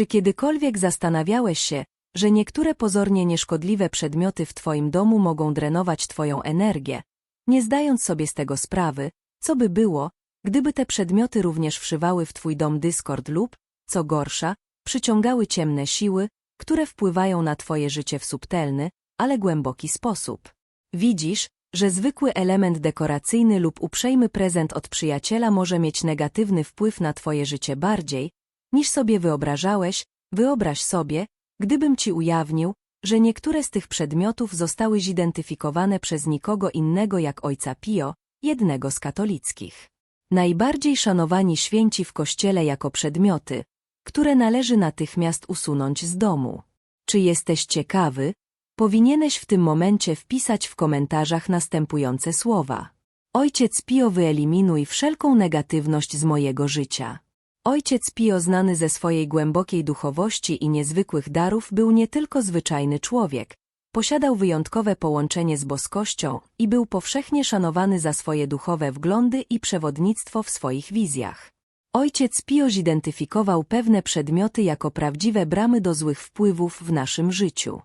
Czy kiedykolwiek zastanawiałeś się, że niektóre pozornie nieszkodliwe przedmioty w Twoim domu mogą drenować Twoją energię, nie zdając sobie z tego sprawy, co by było, gdyby te przedmioty również wszywały w Twój dom dyskord lub, co gorsza, przyciągały ciemne siły, które wpływają na Twoje życie w subtelny, ale głęboki sposób. Widzisz, że zwykły element dekoracyjny lub uprzejmy prezent od przyjaciela może mieć negatywny wpływ na Twoje życie bardziej, niż sobie wyobrażałeś, wyobraź sobie, gdybym Ci ujawnił, że niektóre z tych przedmiotów zostały zidentyfikowane przez nikogo innego jak ojca Pio, jednego z katolickich. Najbardziej szanowani święci w kościele jako przedmioty, które należy natychmiast usunąć z domu. Czy jesteś ciekawy? Powinieneś w tym momencie wpisać w komentarzach następujące słowa. Ojciec Pio wyeliminuj wszelką negatywność z mojego życia. Ojciec Pio znany ze swojej głębokiej duchowości i niezwykłych darów był nie tylko zwyczajny człowiek, posiadał wyjątkowe połączenie z boskością i był powszechnie szanowany za swoje duchowe wglądy i przewodnictwo w swoich wizjach. Ojciec Pio zidentyfikował pewne przedmioty jako prawdziwe bramy do złych wpływów w naszym życiu.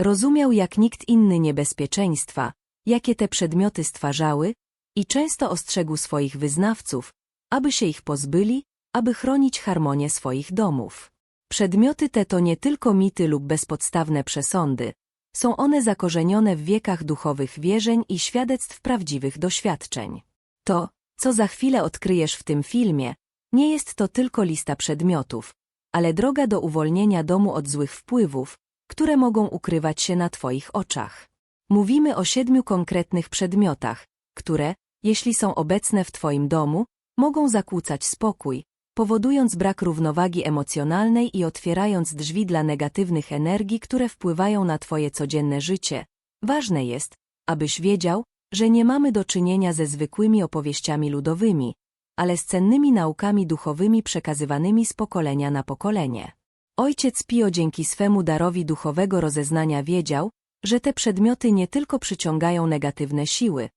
Rozumiał jak nikt inny niebezpieczeństwa, jakie te przedmioty stwarzały i często ostrzegł swoich wyznawców, aby się ich pozbyli, aby chronić harmonię swoich domów. Przedmioty te to nie tylko mity lub bezpodstawne przesądy, są one zakorzenione w wiekach duchowych wierzeń i świadectw prawdziwych doświadczeń. To, co za chwilę odkryjesz w tym filmie, nie jest to tylko lista przedmiotów, ale droga do uwolnienia domu od złych wpływów, które mogą ukrywać się na Twoich oczach. Mówimy o siedmiu konkretnych przedmiotach, które, jeśli są obecne w Twoim domu, mogą zakłócać spokój, powodując brak równowagi emocjonalnej i otwierając drzwi dla negatywnych energii, które wpływają na Twoje codzienne życie. Ważne jest, abyś wiedział, że nie mamy do czynienia ze zwykłymi opowieściami ludowymi, ale z cennymi naukami duchowymi przekazywanymi z pokolenia na pokolenie. Ojciec Pio dzięki swemu darowi duchowego rozeznania wiedział, że te przedmioty nie tylko przyciągają negatywne siły,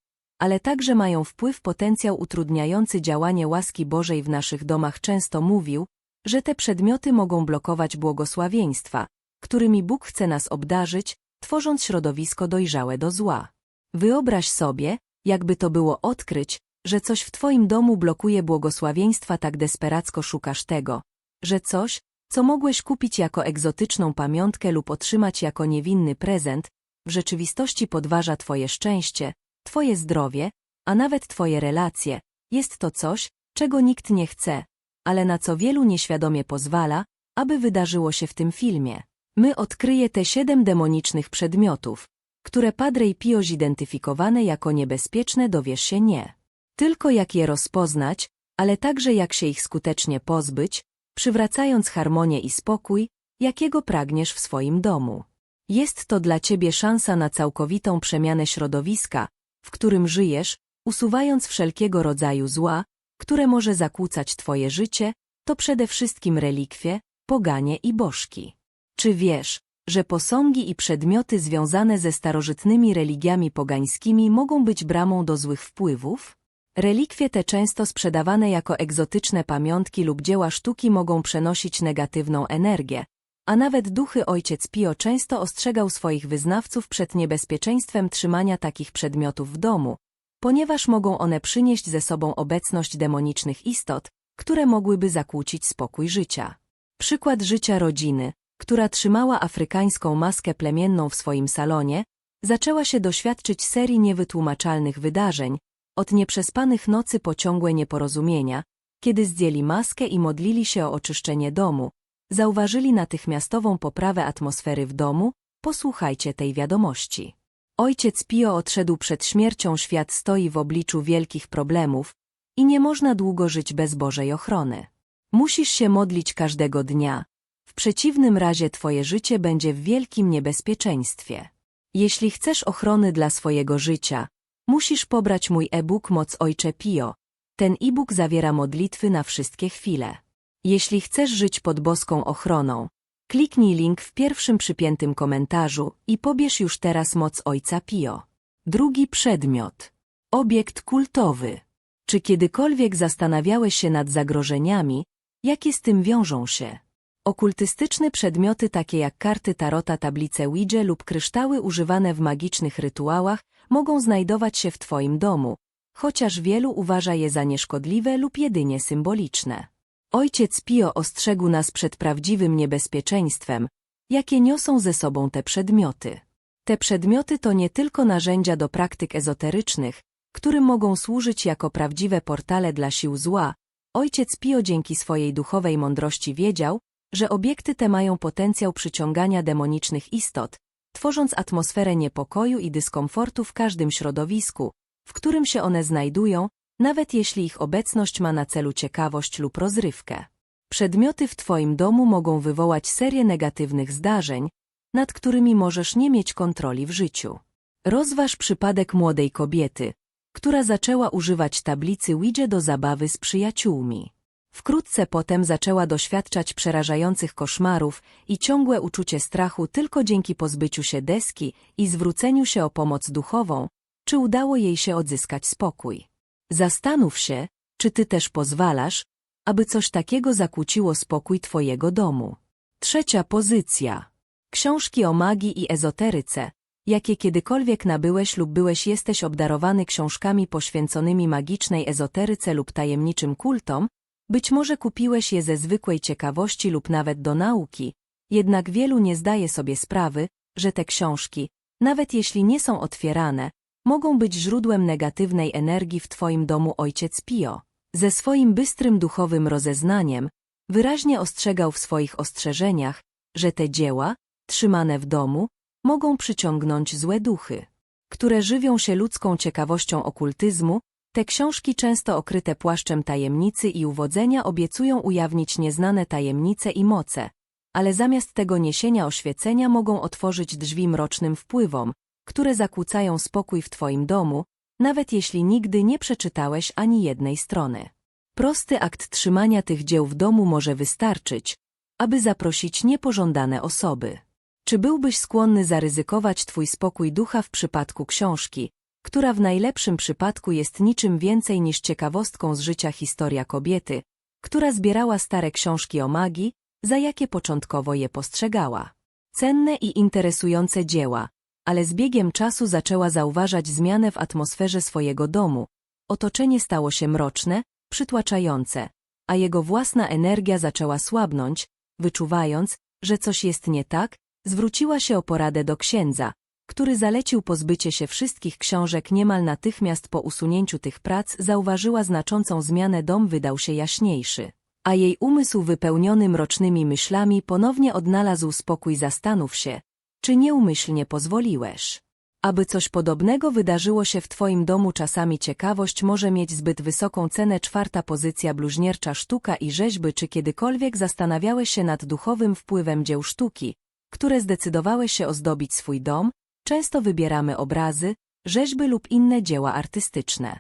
ale także mają wpływ potencjał utrudniający działanie łaski Bożej w naszych domach często mówił, że te przedmioty mogą blokować błogosławieństwa, którymi Bóg chce nas obdarzyć, tworząc środowisko dojrzałe do zła. Wyobraź sobie, jakby to było odkryć, że coś w Twoim domu blokuje błogosławieństwa tak desperacko szukasz tego, że coś, co mogłeś kupić jako egzotyczną pamiątkę lub otrzymać jako niewinny prezent, w rzeczywistości podważa Twoje szczęście, Twoje zdrowie, a nawet Twoje relacje, jest to coś, czego nikt nie chce, ale na co wielu nieświadomie pozwala, aby wydarzyło się w tym filmie. My odkryje te siedem demonicznych przedmiotów, które Padre Pio zidentyfikowane jako niebezpieczne dowiesz się nie. Tylko jak je rozpoznać, ale także jak się ich skutecznie pozbyć, przywracając harmonię i spokój, jakiego pragniesz w swoim domu. Jest to dla Ciebie szansa na całkowitą przemianę środowiska, w którym żyjesz, usuwając wszelkiego rodzaju zła, które może zakłócać Twoje życie, to przede wszystkim relikwie, poganie i bożki. Czy wiesz, że posągi i przedmioty związane ze starożytnymi religiami pogańskimi mogą być bramą do złych wpływów? Relikwie te często sprzedawane jako egzotyczne pamiątki lub dzieła sztuki mogą przenosić negatywną energię, a nawet duchy ojciec Pio często ostrzegał swoich wyznawców przed niebezpieczeństwem trzymania takich przedmiotów w domu, ponieważ mogą one przynieść ze sobą obecność demonicznych istot, które mogłyby zakłócić spokój życia. Przykład życia rodziny, która trzymała afrykańską maskę plemienną w swoim salonie, zaczęła się doświadczyć serii niewytłumaczalnych wydarzeń, od nieprzespanych nocy po ciągłe nieporozumienia, kiedy zdjęli maskę i modlili się o oczyszczenie domu, zauważyli natychmiastową poprawę atmosfery w domu, posłuchajcie tej wiadomości. Ojciec Pio odszedł przed śmiercią, świat stoi w obliczu wielkich problemów i nie można długo żyć bez Bożej ochrony. Musisz się modlić każdego dnia, w przeciwnym razie twoje życie będzie w wielkim niebezpieczeństwie. Jeśli chcesz ochrony dla swojego życia, musisz pobrać mój e-book Moc Ojcze Pio. Ten e-book zawiera modlitwy na wszystkie chwile. Jeśli chcesz żyć pod boską ochroną, kliknij link w pierwszym przypiętym komentarzu i pobierz już teraz moc Ojca Pio. Drugi przedmiot. Obiekt kultowy. Czy kiedykolwiek zastanawiałeś się nad zagrożeniami, jakie z tym wiążą się? Okultystyczne przedmioty takie jak karty tarota, tablice Ouija lub kryształy używane w magicznych rytuałach mogą znajdować się w Twoim domu, chociaż wielu uważa je za nieszkodliwe lub jedynie symboliczne. Ojciec Pio ostrzegł nas przed prawdziwym niebezpieczeństwem, jakie niosą ze sobą te przedmioty. Te przedmioty to nie tylko narzędzia do praktyk ezoterycznych, którym mogą służyć jako prawdziwe portale dla sił zła. Ojciec Pio dzięki swojej duchowej mądrości wiedział, że obiekty te mają potencjał przyciągania demonicznych istot, tworząc atmosferę niepokoju i dyskomfortu w każdym środowisku, w którym się one znajdują, nawet jeśli ich obecność ma na celu ciekawość lub rozrywkę. Przedmioty w Twoim domu mogą wywołać serię negatywnych zdarzeń, nad którymi możesz nie mieć kontroli w życiu. Rozważ przypadek młodej kobiety, która zaczęła używać tablicy Ouija do zabawy z przyjaciółmi. Wkrótce potem zaczęła doświadczać przerażających koszmarów i ciągłe uczucie strachu tylko dzięki pozbyciu się deski i zwróceniu się o pomoc duchową, czy udało jej się odzyskać spokój. Zastanów się, czy ty też pozwalasz, aby coś takiego zakłóciło spokój twojego domu. Trzecia pozycja. Książki o magii i ezoteryce, jakie kiedykolwiek nabyłeś lub byłeś jesteś obdarowany książkami poświęconymi magicznej ezoteryce lub tajemniczym kultom, być może kupiłeś je ze zwykłej ciekawości lub nawet do nauki, jednak wielu nie zdaje sobie sprawy, że te książki, nawet jeśli nie są otwierane, mogą być źródłem negatywnej energii w Twoim domu ojciec Pio. Ze swoim bystrym duchowym rozeznaniem wyraźnie ostrzegał w swoich ostrzeżeniach, że te dzieła, trzymane w domu, mogą przyciągnąć złe duchy, które żywią się ludzką ciekawością okultyzmu, te książki często okryte płaszczem tajemnicy i uwodzenia obiecują ujawnić nieznane tajemnice i moce, ale zamiast tego niesienia oświecenia mogą otworzyć drzwi mrocznym wpływom, które zakłócają spokój w Twoim domu, nawet jeśli nigdy nie przeczytałeś ani jednej strony. Prosty akt trzymania tych dzieł w domu może wystarczyć, aby zaprosić niepożądane osoby. Czy byłbyś skłonny zaryzykować Twój spokój ducha w przypadku książki, która w najlepszym przypadku jest niczym więcej niż ciekawostką z życia historia kobiety, która zbierała stare książki o magii, za jakie początkowo je postrzegała. Cenne i interesujące dzieła, ale z biegiem czasu zaczęła zauważać zmianę w atmosferze swojego domu. Otoczenie stało się mroczne, przytłaczające, a jego własna energia zaczęła słabnąć, wyczuwając, że coś jest nie tak, zwróciła się o poradę do księdza, który zalecił pozbycie się wszystkich książek niemal natychmiast po usunięciu tych prac zauważyła znaczącą zmianę dom wydał się jaśniejszy. A jej umysł wypełniony mrocznymi myślami ponownie odnalazł spokój zastanów się, czy nieumyślnie pozwoliłeś. Aby coś podobnego wydarzyło się w Twoim domu czasami ciekawość może mieć zbyt wysoką cenę czwarta pozycja bluźniercza sztuka i rzeźby czy kiedykolwiek zastanawiałeś się nad duchowym wpływem dzieł sztuki, które zdecydowałeś się ozdobić swój dom, często wybieramy obrazy, rzeźby lub inne dzieła artystyczne.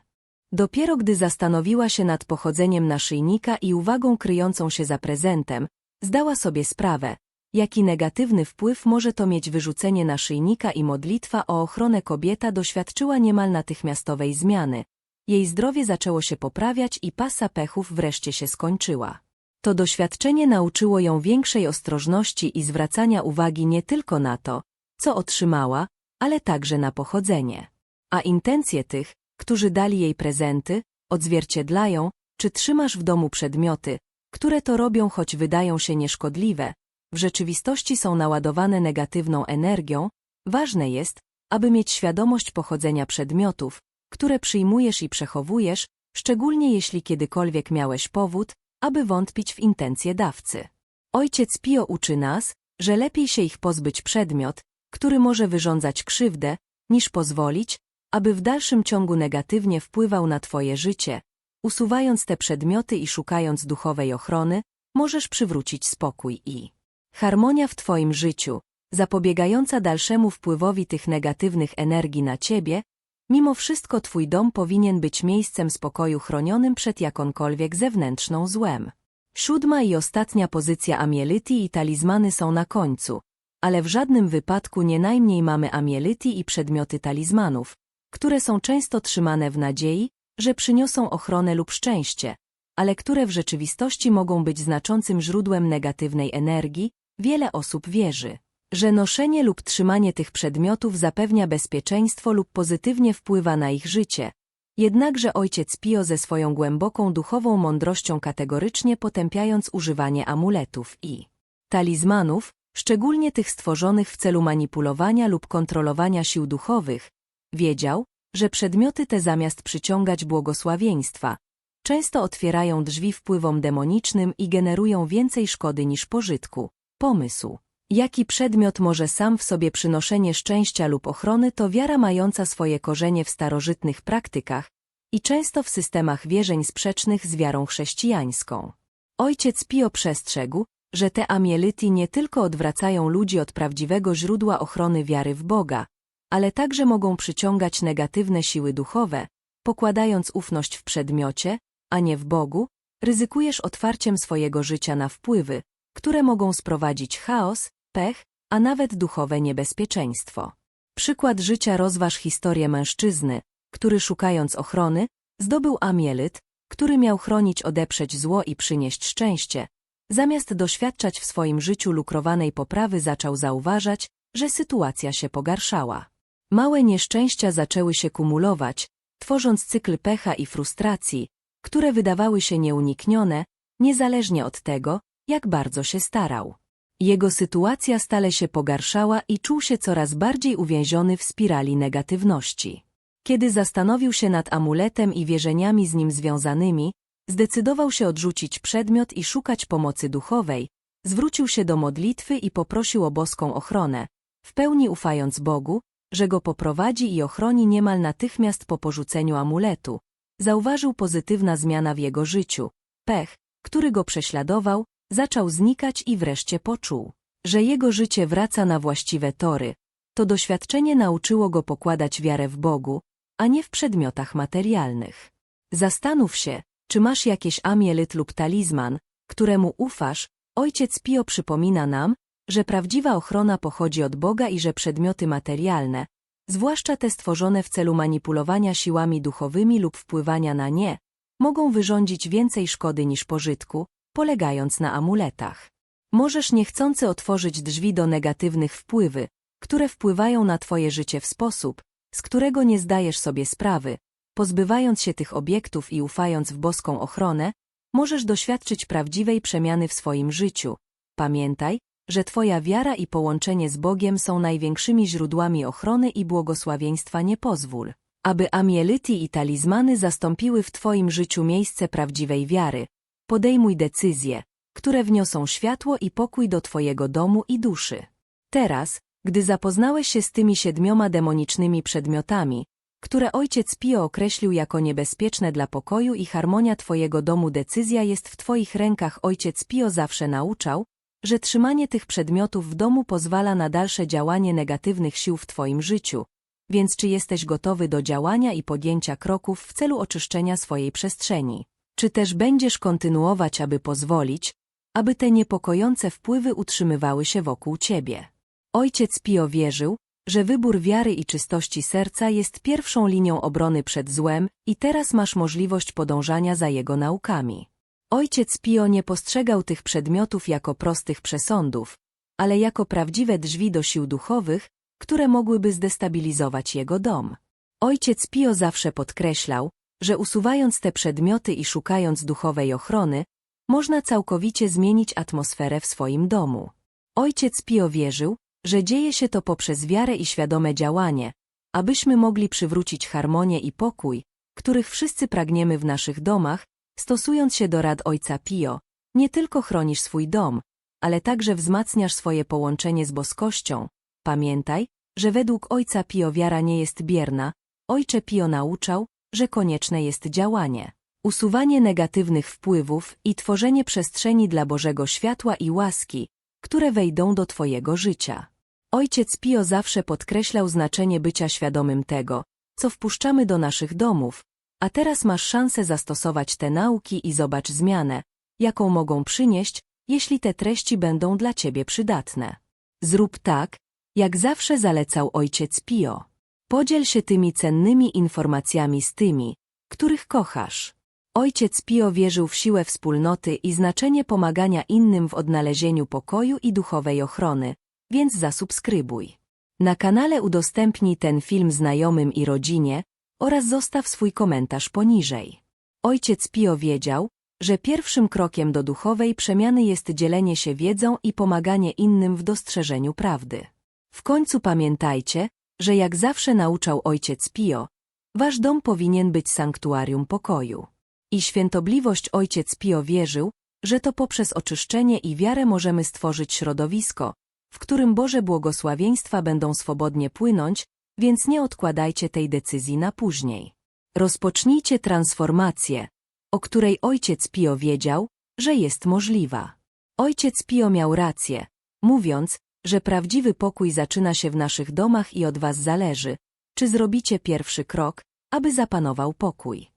Dopiero gdy zastanowiła się nad pochodzeniem naszyjnika i uwagą kryjącą się za prezentem, zdała sobie sprawę, jaki negatywny wpływ może to mieć wyrzucenie naszyjnika i modlitwa o ochronę kobieta doświadczyła niemal natychmiastowej zmiany. Jej zdrowie zaczęło się poprawiać i pasa pechów wreszcie się skończyła. To doświadczenie nauczyło ją większej ostrożności i zwracania uwagi nie tylko na to, co otrzymała, ale także na pochodzenie. A intencje tych, którzy dali jej prezenty, odzwierciedlają, czy trzymasz w domu przedmioty, które to robią, choć wydają się nieszkodliwe, w rzeczywistości są naładowane negatywną energią, ważne jest, aby mieć świadomość pochodzenia przedmiotów, które przyjmujesz i przechowujesz, szczególnie jeśli kiedykolwiek miałeś powód, aby wątpić w intencje dawcy. Ojciec Pio uczy nas, że lepiej się ich pozbyć przedmiot, który może wyrządzać krzywdę, niż pozwolić, aby w dalszym ciągu negatywnie wpływał na Twoje życie. Usuwając te przedmioty i szukając duchowej ochrony, możesz przywrócić spokój i harmonia w Twoim życiu, zapobiegająca dalszemu wpływowi tych negatywnych energii na Ciebie, mimo wszystko Twój dom powinien być miejscem spokoju chronionym przed jakąkolwiek zewnętrzną złem. Siódma i ostatnia pozycja amielity i talizmany są na końcu, ale w żadnym wypadku nie najmniej mamy amielity i przedmioty talizmanów, które są często trzymane w nadziei, że przyniosą ochronę lub szczęście, ale które w rzeczywistości mogą być znaczącym źródłem negatywnej energii, wiele osób wierzy, że noszenie lub trzymanie tych przedmiotów zapewnia bezpieczeństwo lub pozytywnie wpływa na ich życie. Jednakże ojciec Pio ze swoją głęboką duchową mądrością kategorycznie potępiając używanie amuletów i talizmanów, szczególnie tych stworzonych w celu manipulowania lub kontrolowania sił duchowych, wiedział, że przedmioty te zamiast przyciągać błogosławieństwa, często otwierają drzwi wpływom demonicznym i generują więcej szkody niż pożytku. Pomysł. Jaki przedmiot może sam w sobie przynoszenie szczęścia lub ochrony to wiara mająca swoje korzenie w starożytnych praktykach i często w systemach wierzeń sprzecznych z wiarą chrześcijańską. Ojciec Pio przestrzegł, że te amielity nie tylko odwracają ludzi od prawdziwego źródła ochrony wiary w Boga, ale także mogą przyciągać negatywne siły duchowe, pokładając ufność w przedmiocie, a nie w Bogu, ryzykujesz otwarciem swojego życia na wpływy, które mogą sprowadzić chaos, pech, a nawet duchowe niebezpieczeństwo. Przykład życia rozważ historię mężczyzny, który szukając ochrony, zdobył amielit, który miał chronić odeprzeć zło i przynieść szczęście. Zamiast doświadczać w swoim życiu lukrowanej poprawy zaczął zauważać, że sytuacja się pogarszała. Małe nieszczęścia zaczęły się kumulować, tworząc cykl pecha i frustracji, które wydawały się nieuniknione, niezależnie od tego, jak bardzo się starał. Jego sytuacja stale się pogarszała i czuł się coraz bardziej uwięziony w spirali negatywności. Kiedy zastanowił się nad amuletem i wierzeniami z nim związanymi, zdecydował się odrzucić przedmiot i szukać pomocy duchowej, zwrócił się do modlitwy i poprosił o boską ochronę, w pełni ufając Bogu, że go poprowadzi i ochroni niemal natychmiast po porzuceniu amuletu. Zauważył pozytywna zmiana w jego życiu. Pech, który go prześladował, zaczął znikać i wreszcie poczuł, że jego życie wraca na właściwe tory. To doświadczenie nauczyło go pokładać wiarę w Bogu, a nie w przedmiotach materialnych. Zastanów się, czy masz jakieś amielit lub talizman, któremu ufasz, ojciec Pio przypomina nam, że prawdziwa ochrona pochodzi od Boga i że przedmioty materialne, zwłaszcza te stworzone w celu manipulowania siłami duchowymi lub wpływania na nie, mogą wyrządzić więcej szkody niż pożytku, polegając na amuletach. Możesz niechcący otworzyć drzwi do negatywnych wpływy, które wpływają na Twoje życie w sposób, z którego nie zdajesz sobie sprawy. Pozbywając się tych obiektów i ufając w boską ochronę, możesz doświadczyć prawdziwej przemiany w swoim życiu. Pamiętaj, że Twoja wiara i połączenie z Bogiem są największymi źródłami ochrony i błogosławieństwa. Nie pozwól, aby amielity i talizmany zastąpiły w Twoim życiu miejsce prawdziwej wiary. Podejmuj decyzje, które wniosą światło i pokój do Twojego domu i duszy. Teraz, gdy zapoznałeś się z tymi siedmioma demonicznymi przedmiotami, które ojciec Pio określił jako niebezpieczne dla pokoju i harmonia Twojego domu decyzja jest w Twoich rękach ojciec Pio zawsze nauczał, że trzymanie tych przedmiotów w domu pozwala na dalsze działanie negatywnych sił w Twoim życiu, więc czy jesteś gotowy do działania i podjęcia kroków w celu oczyszczenia swojej przestrzeni? Czy też będziesz kontynuować, aby pozwolić, aby te niepokojące wpływy utrzymywały się wokół Ciebie? Ojciec Pio wierzył, że wybór wiary i czystości serca jest pierwszą linią obrony przed złem i teraz masz możliwość podążania za jego naukami. Ojciec Pio nie postrzegał tych przedmiotów jako prostych przesądów, ale jako prawdziwe drzwi do sił duchowych, które mogłyby zdestabilizować jego dom. Ojciec Pio zawsze podkreślał, że usuwając te przedmioty i szukając duchowej ochrony, można całkowicie zmienić atmosferę w swoim domu. Ojciec Pio wierzył, że dzieje się to poprzez wiarę i świadome działanie, abyśmy mogli przywrócić harmonię i pokój, których wszyscy pragniemy w naszych domach, stosując się do rad Ojca Pio, nie tylko chronisz swój dom, ale także wzmacniasz swoje połączenie z boskością. Pamiętaj, że według Ojca Pio wiara nie jest bierna, Ojcze Pio nauczał, że konieczne jest działanie, usuwanie negatywnych wpływów i tworzenie przestrzeni dla Bożego światła i łaski, które wejdą do Twojego życia. Ojciec Pio zawsze podkreślał znaczenie bycia świadomym tego, co wpuszczamy do naszych domów, a teraz masz szansę zastosować te nauki i zobacz zmianę, jaką mogą przynieść, jeśli te treści będą dla Ciebie przydatne. Zrób tak, jak zawsze zalecał ojciec Pio. Podziel się tymi cennymi informacjami z tymi, których kochasz. Ojciec Pio wierzył w siłę wspólnoty i znaczenie pomagania innym w odnalezieniu pokoju i duchowej ochrony, więc zasubskrybuj. Na kanale udostępnij ten film znajomym i rodzinie oraz zostaw swój komentarz poniżej. Ojciec Pio wiedział, że pierwszym krokiem do duchowej przemiany jest dzielenie się wiedzą i pomaganie innym w dostrzeżeniu prawdy. W końcu pamiętajcie, że jak zawsze nauczał ojciec Pio, wasz dom powinien być sanktuarium pokoju. I świętobliwość ojciec Pio wierzył, że to poprzez oczyszczenie i wiarę możemy stworzyć środowisko, w którym Boże błogosławieństwa będą swobodnie płynąć, więc nie odkładajcie tej decyzji na później. Rozpocznijcie transformację, o której ojciec Pio wiedział, że jest możliwa. Ojciec Pio miał rację, mówiąc, że prawdziwy pokój zaczyna się w naszych domach i od was zależy, czy zrobicie pierwszy krok, aby zapanował pokój.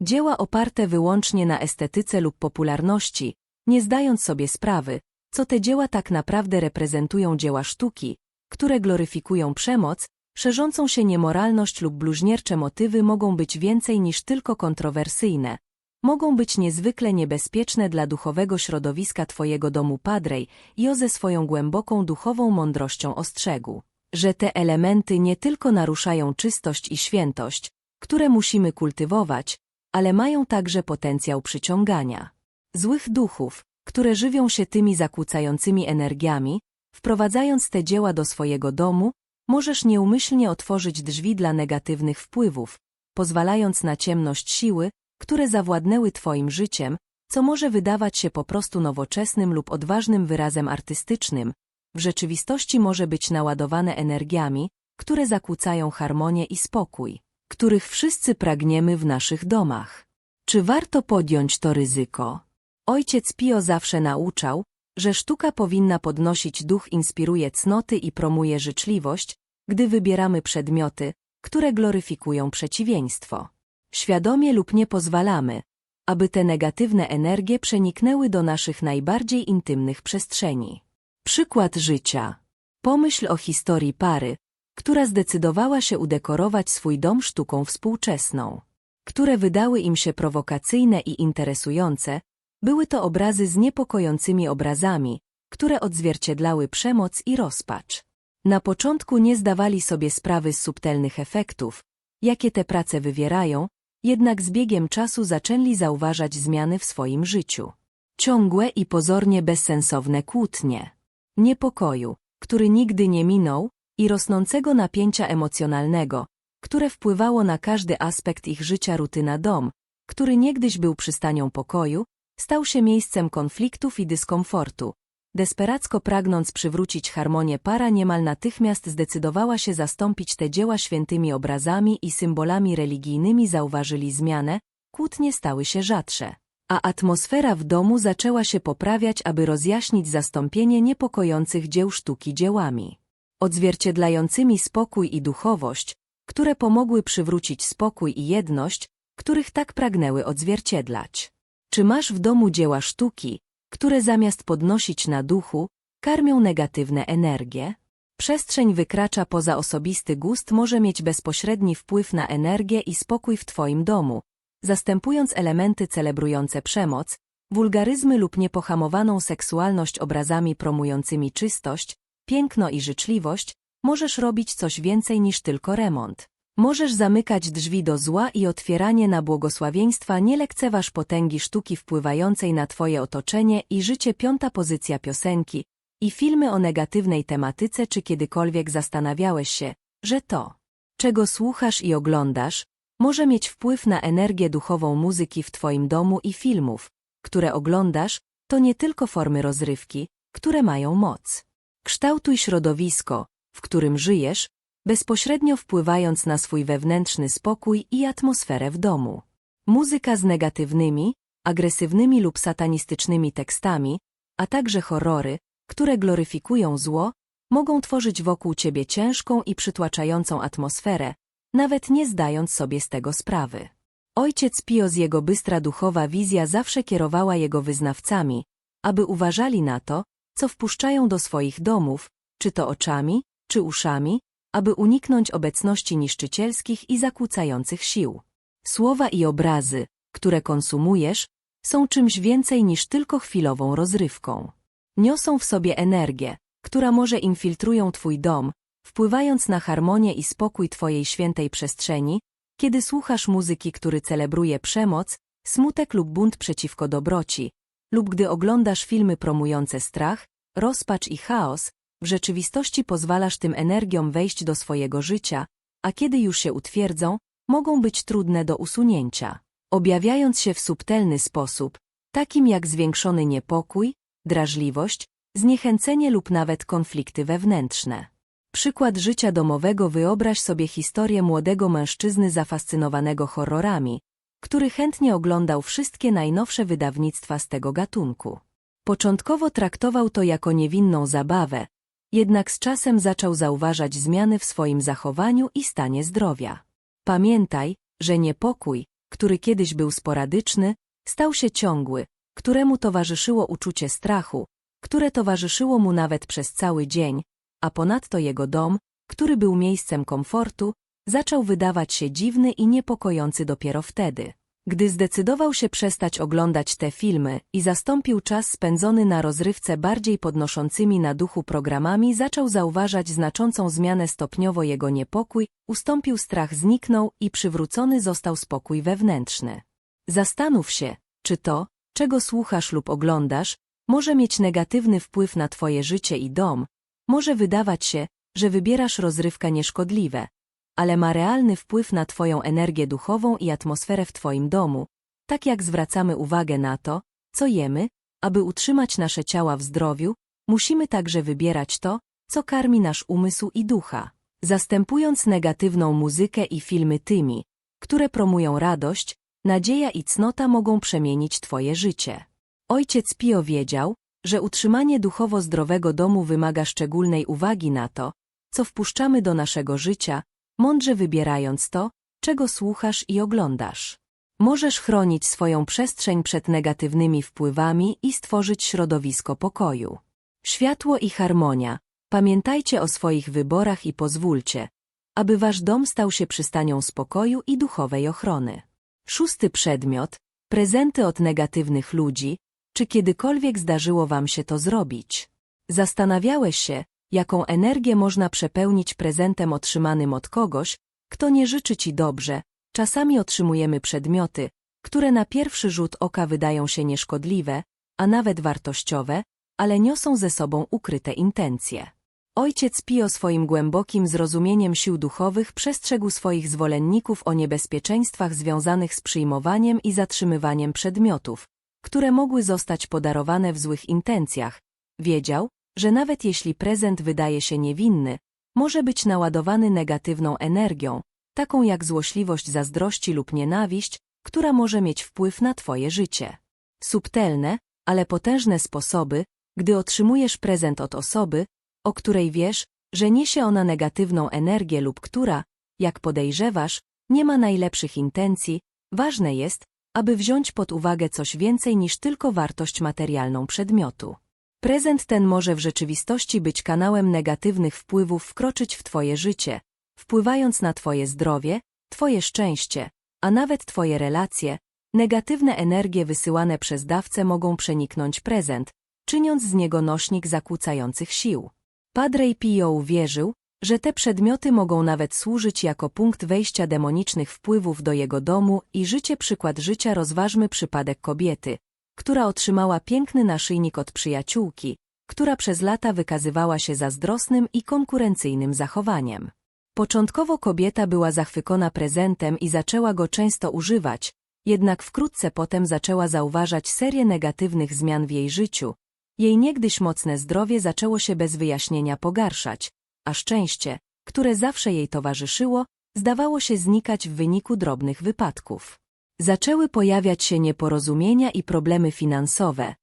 Dzieła oparte wyłącznie na estetyce lub popularności, nie zdając sobie sprawy, co te dzieła tak naprawdę reprezentują dzieła sztuki, które gloryfikują przemoc, szerzącą się niemoralność lub bluźniercze motywy mogą być więcej niż tylko kontrowersyjne. Mogą być niezwykle niebezpieczne dla duchowego środowiska Twojego domu Padrej i o ze swoją głęboką duchową mądrością ostrzegł, że te elementy nie tylko naruszają czystość i świętość, które musimy kultywować, ale mają także potencjał przyciągania złych duchów, które żywią się tymi zakłócającymi energiami, wprowadzając te dzieła do swojego domu, możesz nieumyślnie otworzyć drzwi dla negatywnych wpływów, pozwalając na ciemność siły, które zawładnęły Twoim życiem, co może wydawać się po prostu nowoczesnym lub odważnym wyrazem artystycznym, w rzeczywistości może być naładowane energiami, które zakłócają harmonię i spokój, których wszyscy pragniemy w naszych domach. Czy warto podjąć to ryzyko? Ojciec Pio zawsze nauczał, że sztuka powinna podnosić duch, inspiruje cnoty i promuje życzliwość, gdy wybieramy przedmioty, które gloryfikują przeciwieństwo. Świadomie lub nie pozwalamy, aby te negatywne energie przeniknęły do naszych najbardziej intymnych przestrzeni. Przykład życia. Pomyśl o historii pary, która zdecydowała się udekorować swój dom sztuką współczesną, które wydały im się prowokacyjne i interesujące, były to obrazy z niepokojącymi obrazami, które odzwierciedlały przemoc i rozpacz. Na początku nie zdawali sobie sprawy z subtelnych efektów, jakie te prace wywierają, jednak z biegiem czasu zaczęli zauważać zmiany w swoim życiu. Ciągłe i pozornie bezsensowne kłótnie. Niepokoju, który nigdy nie minął, i rosnącego napięcia emocjonalnego, które wpływało na każdy aspekt ich życia rutyna dom, który niegdyś był przystanią pokoju, stał się miejscem konfliktów i dyskomfortu. Desperacko pragnąc przywrócić harmonię para niemal natychmiast zdecydowała się zastąpić te dzieła świętymi obrazami i symbolami religijnymi zauważyli zmianę, kłótnie stały się rzadsze. A atmosfera w domu zaczęła się poprawiać, aby rozjaśnić zastąpienie niepokojących dzieł sztuki dziełami. Odzwierciedlającymi spokój i duchowość, które pomogły przywrócić spokój i jedność, których tak pragnęły odzwierciedlać. Czy masz w domu dzieła sztuki, które zamiast podnosić na duchu, karmią negatywne energie? Przestrzeń wykracza poza osobisty gust może mieć bezpośredni wpływ na energię i spokój w Twoim domu, zastępując elementy celebrujące przemoc, wulgaryzmy lub niepohamowaną seksualność obrazami promującymi czystość, piękno i życzliwość, możesz robić coś więcej niż tylko remont. Możesz zamykać drzwi do zła i otwieranie na błogosławieństwa nie lekceważ potęgi sztuki wpływającej na Twoje otoczenie i życie. Piąta pozycja piosenki i filmy o negatywnej tematyce. Czy kiedykolwiek zastanawiałeś się, że to, czego słuchasz i oglądasz, może mieć wpływ na energię duchową muzyki w Twoim domu i filmów, które oglądasz, to nie tylko formy rozrywki, które mają moc. Kształtuj środowisko, w którym żyjesz, bezpośrednio wpływając na swój wewnętrzny spokój i atmosferę w domu. Muzyka z negatywnymi, agresywnymi lub satanistycznymi tekstami, a także horrory, które gloryfikują zło, mogą tworzyć wokół ciebie ciężką i przytłaczającą atmosferę, nawet nie zdając sobie z tego sprawy. Ojciec Pio z jego bystra duchowa wizja zawsze kierowała jego wyznawcami, aby uważali na to, co wpuszczają do swoich domów, czy to oczami, czy uszami, aby uniknąć obecności niszczycielskich i zakłócających sił. Słowa i obrazy, które konsumujesz, są czymś więcej niż tylko chwilową rozrywką. Niosą w sobie energię, która może infiltrują twój dom, wpływając na harmonię i spokój twojej świętej przestrzeni, kiedy słuchasz muzyki, który celebruje przemoc, smutek lub bunt przeciwko dobroci, lub gdy oglądasz filmy promujące strach, rozpacz i chaos, w rzeczywistości pozwalasz tym energiom wejść do swojego życia, a kiedy już się utwierdzą, mogą być trudne do usunięcia. Objawiając się w subtelny sposób, takim jak zwiększony niepokój, drażliwość, zniechęcenie lub nawet konflikty wewnętrzne. Przykład życia domowego wyobraź sobie historię młodego mężczyzny zafascynowanego horrorami, który chętnie oglądał wszystkie najnowsze wydawnictwa z tego gatunku. Początkowo traktował to jako niewinną zabawę, jednak z czasem zaczął zauważać zmiany w swoim zachowaniu i stanie zdrowia. Pamiętaj, że niepokój, który kiedyś był sporadyczny, stał się ciągły, któremu towarzyszyło uczucie strachu, które towarzyszyło mu nawet przez cały dzień, a ponadto jego dom, który był miejscem komfortu, zaczął wydawać się dziwny i niepokojący dopiero wtedy. Gdy zdecydował się przestać oglądać te filmy i zastąpił czas spędzony na rozrywce bardziej podnoszącymi na duchu programami, zaczął zauważać znaczącą zmianę stopniowo jego niepokój, ustąpił strach zniknął i przywrócony został spokój wewnętrzny. Zastanów się, czy to, czego słuchasz lub oglądasz, może mieć negatywny wpływ na twoje życie i dom, może wydawać się, że wybierasz rozrywkę nieszkodliwe, ale ma realny wpływ na Twoją energię duchową i atmosferę w Twoim domu, tak jak zwracamy uwagę na to, co jemy, aby utrzymać nasze ciała w zdrowiu, musimy także wybierać to, co karmi nasz umysł i ducha, zastępując negatywną muzykę i filmy tymi, które promują radość, nadzieja i cnota mogą przemienić Twoje życie. Ojciec Pio wiedział, że utrzymanie duchowo zdrowego domu wymaga szczególnej uwagi na to, co wpuszczamy do naszego życia, mądrze wybierając to, czego słuchasz i oglądasz. Możesz chronić swoją przestrzeń przed negatywnymi wpływami i stworzyć środowisko pokoju. Światło i harmonia. Pamiętajcie o swoich wyborach i pozwólcie, aby wasz dom stał się przystanią spokoju i duchowej ochrony. Szósty przedmiot. Prezenty od negatywnych ludzi. Czy kiedykolwiek zdarzyło wam się to zrobić? Zastanawiałeś się, jaką energię można przepełnić prezentem otrzymanym od kogoś, kto nie życzy ci dobrze. Czasami otrzymujemy przedmioty, które na pierwszy rzut oka wydają się nieszkodliwe, a nawet wartościowe, ale niosą ze sobą ukryte intencje. Ojciec Pio swoim głębokim zrozumieniem sił duchowych przestrzegł swoich zwolenników o niebezpieczeństwach związanych z przyjmowaniem i zatrzymywaniem przedmiotów, które mogły zostać podarowane w złych intencjach. Wiedział, że nawet jeśli prezent wydaje się niewinny, może być naładowany negatywną energią, taką jak złośliwość zazdrości lub nienawiść, która może mieć wpływ na Twoje życie. Subtelne, ale potężne sposoby, gdy otrzymujesz prezent od osoby, o której wiesz, że niesie ona negatywną energię lub która, jak podejrzewasz, nie ma najlepszych intencji, ważne jest, aby wziąć pod uwagę coś więcej niż tylko wartość materialną przedmiotu. Prezent ten może w rzeczywistości być kanałem negatywnych wpływów wkroczyć w Twoje życie, wpływając na Twoje zdrowie, Twoje szczęście, a nawet Twoje relacje. Negatywne energie wysyłane przez dawcę mogą przeniknąć prezent, czyniąc z niego nośnik zakłócających sił. Padre Pio uwierzył, że te przedmioty mogą nawet służyć jako punkt wejścia demonicznych wpływów do jego domu i życie przykład życia rozważmy przypadek kobiety, która otrzymała piękny naszyjnik od przyjaciółki, która przez lata wykazywała się zazdrosnym i konkurencyjnym zachowaniem. Początkowo kobieta była zachwycona prezentem i zaczęła go często używać, jednak wkrótce potem zaczęła zauważać serię negatywnych zmian w jej życiu. Jej niegdyś mocne zdrowie zaczęło się bez wyjaśnienia pogarszać, a szczęście, które zawsze jej towarzyszyło, zdawało się znikać w wyniku drobnych wypadków. Zaczęły pojawiać się nieporozumienia i problemy finansowe,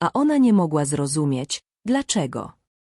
a ona nie mogła zrozumieć, dlaczego.